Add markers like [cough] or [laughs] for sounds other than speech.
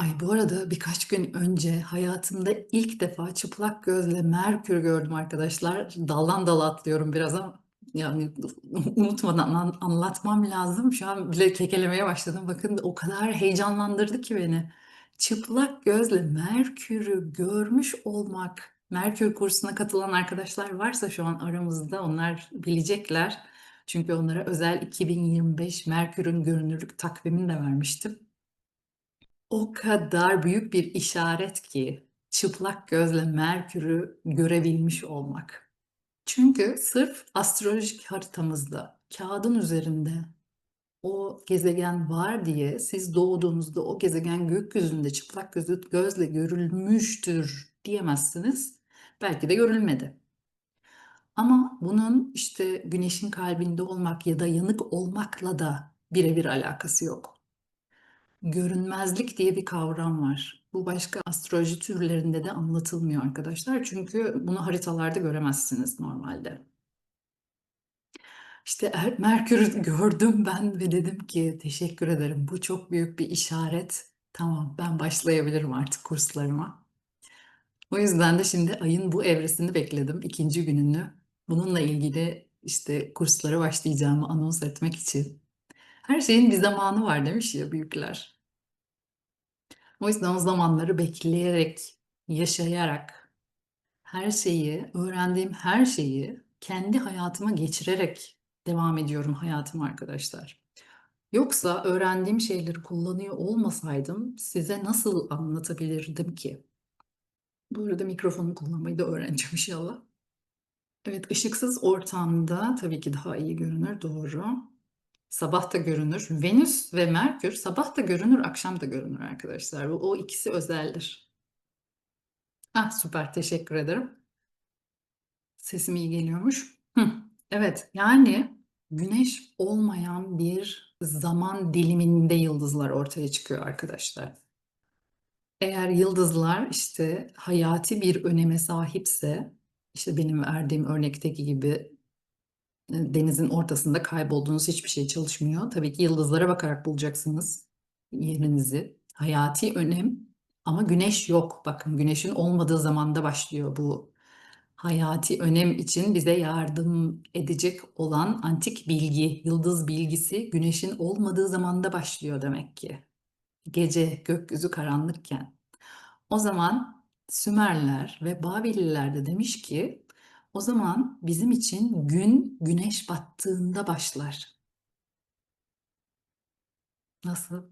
Ay bu arada birkaç gün önce hayatımda ilk defa çıplak gözle Merkür gördüm arkadaşlar. Daldan dala atlıyorum biraz ama yani [laughs] unutmadan an- anlatmam lazım. Şu an bile kekelemeye başladım. Bakın o kadar heyecanlandırdı ki beni. Çıplak gözle Merkür'ü görmüş olmak. Merkür kursuna katılan arkadaşlar varsa şu an aramızda onlar bilecekler. Çünkü onlara özel 2025 Merkür'ün görünürlük takvimini de vermiştim. O kadar büyük bir işaret ki çıplak gözle Merkür'ü görebilmiş olmak. Çünkü sırf astrolojik haritamızda, kağıdın üzerinde o gezegen var diye siz doğduğunuzda o gezegen gökyüzünde çıplak gözle görülmüştür diyemezsiniz. Belki de görülmedi. Ama bunun işte güneşin kalbinde olmak ya da yanık olmakla da birebir alakası yok. Görünmezlik diye bir kavram var. Bu başka astroloji türlerinde de anlatılmıyor arkadaşlar. Çünkü bunu haritalarda göremezsiniz normalde. İşte Er- Merkür'ü [laughs] gördüm ben ve dedim ki teşekkür ederim. Bu çok büyük bir işaret. Tamam ben başlayabilirim artık kurslarıma. O yüzden de şimdi ayın bu evresini bekledim. ikinci gününü. Bununla ilgili işte kurslara başlayacağımı anons etmek için. Her şeyin bir zamanı var demiş ya büyükler. O yüzden o zamanları bekleyerek, yaşayarak, her şeyi, öğrendiğim her şeyi kendi hayatıma geçirerek devam ediyorum hayatıma arkadaşlar. Yoksa öğrendiğim şeyleri kullanıyor olmasaydım size nasıl anlatabilirdim ki? Bu arada mikrofonu kullanmayı da öğreneceğim inşallah. Evet, ışıksız ortamda tabii ki daha iyi görünür, doğru. Sabah da görünür. Venüs ve Merkür sabah da görünür, akşam da görünür arkadaşlar. O, ikisi özeldir. Ah süper, teşekkür ederim. Sesim iyi geliyormuş. Hı, evet, yani güneş olmayan bir zaman diliminde yıldızlar ortaya çıkıyor arkadaşlar. Eğer yıldızlar işte hayati bir öneme sahipse, işte benim verdiğim örnekteki gibi denizin ortasında kaybolduğunuz hiçbir şey çalışmıyor. Tabii ki yıldızlara bakarak bulacaksınız yerinizi. Hayati önem ama güneş yok. Bakın güneşin olmadığı zamanda başlıyor bu hayati önem için bize yardım edecek olan antik bilgi, yıldız bilgisi güneşin olmadığı zamanda başlıyor demek ki. Gece, gökyüzü karanlıkken. O zaman Sümerler ve Babiller de demiş ki o zaman bizim için gün güneş battığında başlar. Nasıl?